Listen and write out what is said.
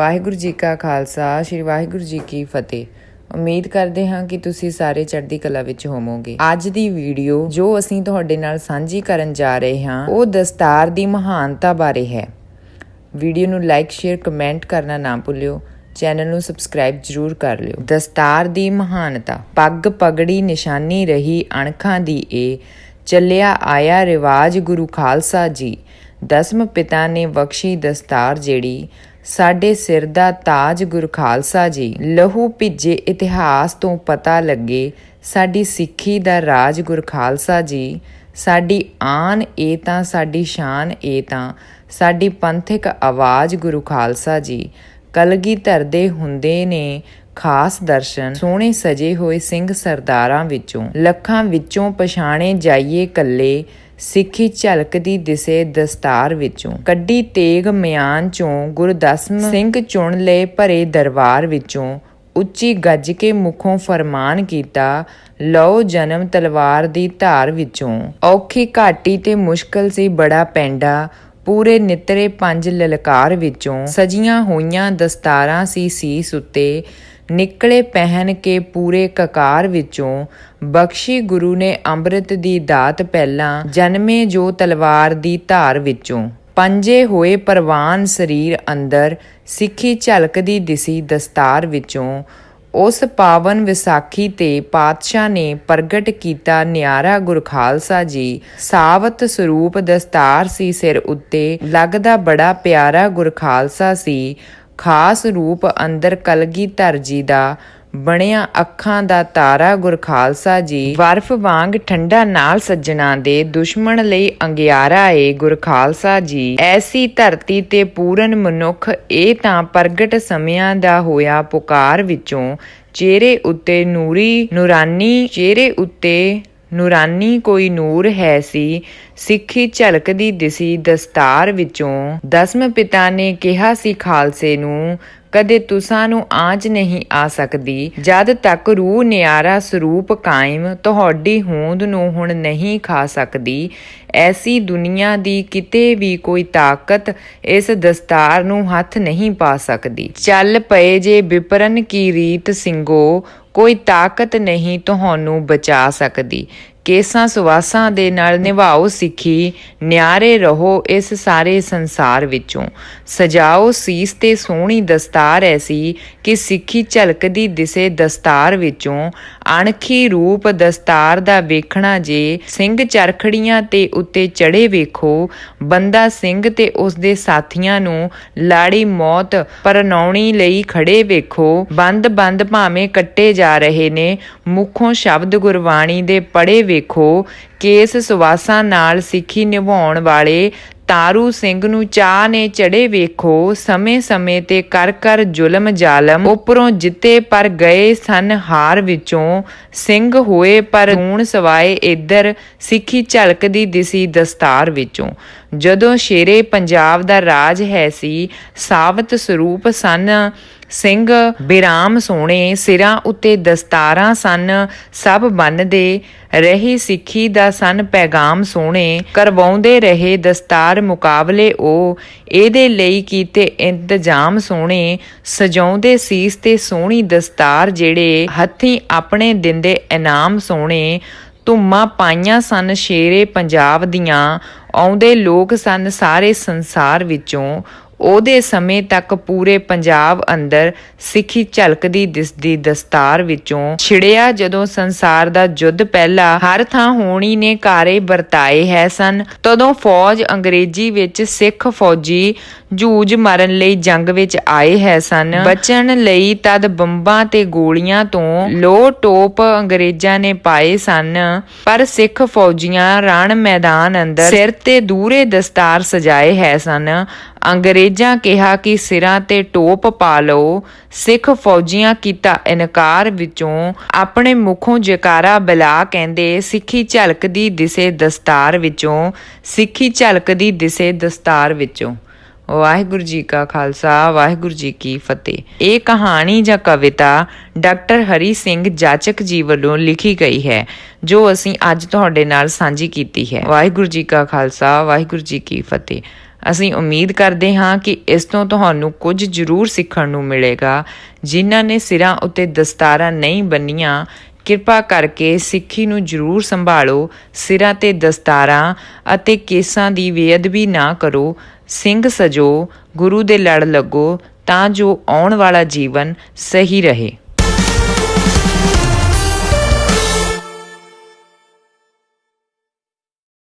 ਵਾਹਿਗੁਰੂ ਜੀ ਕਾ ਖਾਲਸਾ, ਸ੍ਰੀ ਵਾਹਿਗੁਰੂ ਜੀ ਕੀ ਫਤਿਹ। ਉਮੀਦ ਕਰਦੇ ਹਾਂ ਕਿ ਤੁਸੀਂ ਸਾਰੇ ਚੜ੍ਹਦੀ ਕਲਾ ਵਿੱਚ ਹੋਵੋਗੇ। ਅੱਜ ਦੀ ਵੀਡੀਓ ਜੋ ਅਸੀਂ ਤੁਹਾਡੇ ਨਾਲ ਸਾਂਝੀ ਕਰਨ ਜਾ ਰਹੇ ਹਾਂ, ਉਹ ਦਸਤਾਰ ਦੀ ਮਹਾਨਤਾ ਬਾਰੇ ਹੈ। ਵੀਡੀਓ ਨੂੰ ਲਾਈਕ, ਸ਼ੇਅਰ, ਕਮੈਂਟ ਕਰਨਾ ਨਾ ਭੁੱਲਿਓ। ਚੈਨਲ ਨੂੰ ਸਬਸਕ੍ਰਾਈਬ ਜਰੂਰ ਕਰ ਲਿਓ। ਦਸਤਾਰ ਦੀ ਮਹਾਨਤਾ। ਪੱਗ ਪਗੜੀ ਨਿਸ਼ਾਨੀ ਰਹੀ ਅਣਖਾਂ ਦੀ ਏ। ਚੱਲਿਆ ਆਇਆ ਰਿਵਾਜ ਗੁਰੂ ਖਾਲਸਾ ਜੀ। ਦਸਮ ਪਿਤਾ ਨੇ ਬਖਸ਼ੀ ਦਸਤਾਰ ਜਿਹੜੀ। ਸਾਡੇ ਸਿਰ ਦਾ ਤਾਜ ਗੁਰੂ ਖਾਲਸਾ ਜੀ, ਲਹੂ ਭਿੱਜੇ ਇਤਿਹਾਸ ਤੋਂ ਪਤਾ ਲੱਗੇ, ਸਾਡੀ ਸਿੱਖੀ ਦਾ ਰਾਜ ਗੁਰ ਖਾਲਸਾ ਜੀ, ਸਾਡੀ ਆਨ ਏ ਤਾਂ, ਸਾਡੀ ਸ਼ਾਨ ਏ ਤਾਂ, ਸਾਡੀ ਪੰਥਕ ਆਵਾਜ਼ ਗੁਰੂ ਖਾਲਸਾ ਜੀ ਕਲਗੀ ਧਰਦੇ ਹੁੰਦੇ ਨੇ ਖਾਸ ਦਰਸ਼ਨ, ਸੋਹਣੇ ਸਜੇ ਹੋਏ ਸਿੰਘ ਸਰਦਾਰਾਂ ਵਿੱਚੋਂ, ਲੱਖਾਂ ਵਿੱਚੋਂ ਪਛਾਣੇ ਜਾਈਏ ਕੱਲੇ ਸਿੱਖੀ ਝਲਕਦੀ ਦਿਸੇ ਦਸਤਾਰ ਵਿੱਚੋਂ। ਕੱਢੀ ਤੇਗ ਮਿਆਨ ਚੋਂ ਗੁਰਦਸਮ ਸਿੰਘ ਚੁਣ ਲਏ ਭਰੇ ਦਰਬਾਰ ਵਿੱਚੋਂ। ਉੱਚੀ ਗੱਜ ਕੇ ਮੁਖੋਂ ਫਰਮਾਨ ਕੀਤਾ, ਲਓ ਜਨਮ ਤਲਵਾਰ ਦੀ ਧਾਰ ਵਿੱਚੋਂ। ਔਖੀ ਘਾਟੀ ਤੇ ਮੁਸ਼ਕਲ ਸੀ ਬੜਾ ਪੈਂਡਾ, ਪੂਰੇ ਨਿਤਰੇ ਪੰਜ ਲਲਕਾਰ ਵਿੱਚੋਂ। ਸਜੀਆਂ ਹੋਈਆਂ ਦਸਤਾਰਾਂ ਸੀ ਸੀਸ ਉੱਤੇ ਨਿਕਲੇ ਪਹਿਨ ਕੇ ਪੂਰੇ ਕਕਾਰ ਵਿੱਚੋਂ ਬਖਸ਼ੀ ਗੁਰੂ ਨੇ ਅੰਮ੍ਰਿਤ ਦੀ ਦਾਤ ਪਹਿਲਾਂ ਜਨਮੇ ਜੋ ਤਲਵਾਰ ਦੀ ਧਾਰ ਵਿੱਚੋਂ। ਪੰਜੇ ਹੋਏ ਪਰਵਾਨ ਸਰੀਰ ਅੰਦਰ ਸਿੱਖੀ ਝਲਕਦੀ ਦਿਸੀ ਦਸਤਾਰ ਵਿੱਚੋਂ ਉਸ ਪਾਵਨ ਵਿਸਾਖੀ ਤੇ ਪਾਤਸ਼ਾਹ ਨੇ ਪ੍ਰਗਟ ਕੀਤਾ ਨਿਆਰਾ ਗੁਰ ਖਾਲਸਾ ਜੀ। ਸਾਵਤ ਸਰੂਪ ਦਸਤਾਰ ਸੀ ਸਿਰ ਉੱਤੇ, ਲੱਗਦਾ ਬੜਾ ਪਿਆਰਾ ਗੁਰ ਖਾਲਸਾ ਸੀ। ਖਾਸ ਰੂਪ ਅੰਦਰ ਕਲਗੀ ਜੀ ਦਾ, ਬਣਿਆ ਅੱਖਾਂ ਦਾ ਤਾਰਾ ਗੁਰਖਾਲਸਾ ਜੀ ਬਰਫ਼ ਵਾਂਗ ਠੰਡਾ ਨਾਲ ਸੱਜਣਾ ਦੇ ਦੁਸ਼ਮਣ ਲਈ ਅੰਗਿਆਰਾ ਏ ਗੁਰਖਾਲਸਾ ਜੀ। ਐਸੀ ਧਰਤੀ ਤੇ ਪੂਰਨ ਮਨੁੱਖ ਇਹ ਤਾਂ ਪ੍ਰਗਟ ਸਮਿਆਂ ਦਾ ਹੋਇਆ ਪੁਕਾਰ ਵਿੱਚੋਂ, ਚਿਹਰੇ ਉੱਤੇ ਨੂਰੀ, ਨੂਰਾਨੀ, ਚਿਹਰੇ ਉੱਤੇ ਨੂਰਾਨੀ ਕੋਈ ਨੂਰ ਹੈ ਸੀ, ਸਿੱਖੀ ਝਲਕਦੀ ਦਿਸੀ ਦਸਤਾਰ ਵਿੱਚੋਂ। ਦਸਮ ਪਿਤਾ ਨੇ ਕਿਹਾ ਸੀ ਖਾਲਸੇ ਨੂੰ ਕਦੇ ਤੁਸਾਂ ਨੂੰ ਆਂਚ ਨਹੀਂ ਆ ਸਕਦੀ, ਜਦ ਤੱਕ ਰੂਹ ਨਿਆਰਾ ਸਰੂਪ ਕਾਇਮ, ਤੁਹਾਡੀ ਹੋਂਦ ਨੂੰ ਹੁਣ ਨਹੀਂ ਖਾ ਸਕਦੀ। ਐਸੀ ਦੁਨੀਆ ਦੀ ਕਿਤੇ ਵੀ ਕੋਈ ਤਾਕਤ ਇਸ ਦਸਤਾਰ ਨੂੰ ਹੱਥ ਨਹੀਂ ਪਾ ਸਕਦੀ। ਚੱਲ ਪਏ ਜੇ ਵਿਪਰਨ ਕੀ ਰੀਤ ਸਿੰਘੋ, ਕੋਈ ਤਾਕਤ ਨਹੀਂ ਤੁਹਾਨੂੰ ਬਚਾ ਸਕਦੀ। ਕੇਸਾਂ ਸੁਵਾਸਾਂ ਦੇ ਨਾਲ ਨਿਭਾਓ ਸਿੱਖੀ, ਨਿਆਰੇ ਰਹੋ ਇਸ ਸਾਰੇ ਸੰਸਾਰ ਵਿੱਚੋਂ। ਸਜਾਓ ਸੀਸ ਤੇ ਸੋਹਣੀ ਦਸਤਾਰ ਐਸੀ ਕਿ ਸਿੱਖੀ ਝਲਕਦੀ ਦਿਸੇ ਦਸਤਾਰ ਵਿੱਚੋਂ। ਅਣਖੀ ਰੂਪ ਦਸਤਾਰ ਦਾ ਵੇਖਣਾ ਜੇ ਸਿੰਘ ਚਰਖੜੀਆਂ ਤੇ ਉੱਤੇ ਚੜੇ ਵੇਖੋ, ਬੰਦਾ ਸਿੰਘ ਤੇ ਉਸ ਦੇ ਸਾਥੀਆਂ ਨੂੰ ਲਾੜੀ ਮੌਤ ਪਰਨਾਉਣੀ ਲਈ ਖੜੇ ਵੇਖੋ। ਬੰਦ ਬੰਦ ਭਾਵੇਂ ਕੱਟੇ ਜਾ ਰਹੇ ਨੇ, ਮੁੱਖੋਂ ਸ਼ਬਦ ਗੁਰਬਾਣੀ ਦੇ ਪੜੇ ਵੇਖੋ ਕੇਸ ਸੁਵਾਸਾਂ ਨਾਲ ਸਿੱਖੀ ਨਿਭਾਉਣ ਵਾਲੇ ਤਾਰੂ ਸਿੰਘ ਨੂੰ ਚਾਹ ਨੇ ਚੜੇ ਵੇਖੋ, ਸਮੇਂ-ਸਮੇਂ ਤੇ ਕਰ ਕਰ ਜ਼ੁਲਮ ਜ਼ਾਲਮ ਉੱਪਰੋਂ ਜਿੱਤੇ ਪਰ ਗਏ ਸਨ ਹਾਰ ਵਿੱਚੋਂ। ਸਿੰਘ ਹੋਏ ਪਰ ਹੁਣ ਸਵਾਏ ਇੱਧਰ ਸਿੱਖੀ ਝਲਕਦੀ ਦਿਸੀ ਦਸਤਾਰ ਵਿੱਚੋਂ। ਜਦੋਂ ਸ਼ੇਰੇ ਪੰਜਾਬ ਦਾ ਰਾਜ ਹੈ ਸੀ ਸਾਵਤ ਸਰੂਪ ਸਨ ਸਿੰਘ ਬਿਰਾਮ ਸੋਹਣੇ, ਸਿਰਾਂ ਉੱਤੇ ਦਸਤਾਰਾਂ ਸਨ, ਸਭ ਬੰਨਦੇ ਰਹੀ ਸਿੱਖੀ ਦਾ ਸਨ ਪੈਗਾਮ ਸੋਹਣੇ, ਕਰਵਾਉਂਦੇ ਰਹੇ ਦਸਤਾਰ ਮੁਕਾਬਲੇ ਉਹ। ਇਹਦੇ ਲਈ ਕੀਤੇ ਇੰਤਜ਼ਾਮ ਸੋਹਣੇ, ਸਜਾਉਂਦੇ ਸੀਸ ਤੇ ਸੋਹਣੀ ਦਸਤਾਰ ਜਿਹੜੇ ਹੱਥੀਂ ਆਪਣੇ ਦਿੰਦੇ ਇਨਾਮ ਸੋਹਣੇ। ਧੁੰਮਾਂ ਪਾਈਆਂ ਸਨ ਸ਼ੇਰੇ ਪੰਜਾਬ ਦੀਆਂ, ਆਉਂਦੇ ਲੋਕ ਸਨ ਸਾਰੇ ਸੰਸਾਰ ਵਿੱਚੋਂ। ਉਹਦੇ ਸਮੇਂ ਤੱਕ ਪੂਰੇ ਪੰਜਾਬ ਅੰਦਰ ਸਿੱਖੀ ਝਲਕਦੀ ਦਿਸਦੀ ਦਸਤਾਰ ਵਿੱਚੋਂ ਛਿੜਿਆ ਜਦੋਂ ਸੰਸਾਰ ਦਾ ਜੁੱਧ ਪਹਿਲਾ ਹਰ ਥਾਂ ਹੋਣੀ ਨੇ ਕਾਰੇ ਵਰਤਾਏ ਹੈ ਸਨ। ਤਦੋਂ ਫੌਜ ਅੰਗਰੇਜ਼ੀ ਵਿੱਚ ਸਿੱਖ ਫੌਜੀ ਜੂਝ ਮਰਨ ਲਈ ਜੰਗ ਵਿੱਚ ਆਏ ਹੈ ਸਨ। ਬਚਣ ਲਈ ਤਦ ਬੰਬਾਂ ਤੇ ਗੋਲੀਆਂ ਤੋਂ ਲੋ ਟੋਪ ਅੰਗਰੇਜ਼ਾਂ ਨੇ ਪਾਏ ਸਨ। ਪਰ ਸਿੱਖ ਫੌਜੀਆਂ ਰਣ ਮੈਦਾਨ ਅੰਦਰ ਸਿਰ ਤੇ ਦੂਰੇ ਦਸਤਾਰ ਸਜਾਏ ਹੈ ਸਨ। ਅੰਗਰੇਜ਼ਾਂ ਕਿਹਾ ਕਿ ਸਿਰਾਂ ਤੇ ਟੋਪ ਪਾ ਲਓ। ਸਿੱਖ ਫੌਜੀਆਂ ਕੀਤਾ ਇਨਕਾਰ ਵਿੱਚੋਂ ਆਪਣੇ ਮੁਖੋਂ ਜਕਾਰਾ ਬਲਾ ਕਹਿੰਦੇ, ਸਿੱਖੀ ਝਲਕਦੀ ਦਿਸੇ ਦਸਤਾਰ ਵਿੱਚੋਂ, ਸਿੱਖੀ ਝਲਕਦੀ ਦਿਸੇ ਦਸਤਾਰ ਵਿੱਚੋਂ। ਵਾਹਿਗੁਰੂ ਜੀ ਕਾ ਖਾਲਸਾ, ਵਾਹਿਗੁਰੂ ਜੀ ਕੀ ਫਤਿਹ। ਇਹ ਕਹਾਣੀ ਜਾਂ ਕਵਿਤਾ ਡਾਕਟਰ ਹਰੀ ਸਿੰਘ ਜਾਚਕ ਜੀ ਵੱਲੋਂ ਲਿਖੀ ਗਈ ਹੈ, ਜੋ ਅਸੀਂ ਅੱਜ ਤੁਹਾਡੇ ਨਾਲ ਸਾਂਝੀ ਕੀਤੀ ਹੈ। ਵਾਹਿਗੁਰੂ ਜੀ ਕਾ ਖਾਲਸਾ, ਵਾਹਿਗੁਰੂ ਜੀ ਕੀ ਫਤਿਹ। ਅਸੀਂ ਉਮੀਦ ਕਰਦੇ ਹਾਂ ਕਿ ਇਸ ਤੋਂ ਤੁਹਾਨੂੰ ਕੁਝ ਜ਼ਰੂਰ ਸਿੱਖਣ ਨੂੰ ਮਿਲੇਗਾ। ਜਿਨ੍ਹਾਂ ਨੇ ਸਿਰਾਂ ਉੱਤੇ ਦਸਤਾਰਾਂ ਨਹੀਂ ਬੰਨੀਆਂ, ਕਿਰਪਾ ਕਰਕੇ ਸਿੱਖੀ ਨੂੰ ਜ਼ਰੂਰ ਸੰਭਾਲੋ। ਸਿਰਾਂ ਤੇ ਦਸਤਾਰਾਂ ਅਤੇ ਕੇਸਾਂ ਦੀ ਬੇਅਦਬੀ ਨਾ ਕਰੋ। ਸਿੰਘ ਸਜੋ, ਗੁਰੂ ਦੇ ਲੜ ਲੱਗੋ ਤਾਂ ਜੋ ਆਉਣ ਵਾਲਾ ਜੀਵਨ ਸਹੀ ਰਹੇ।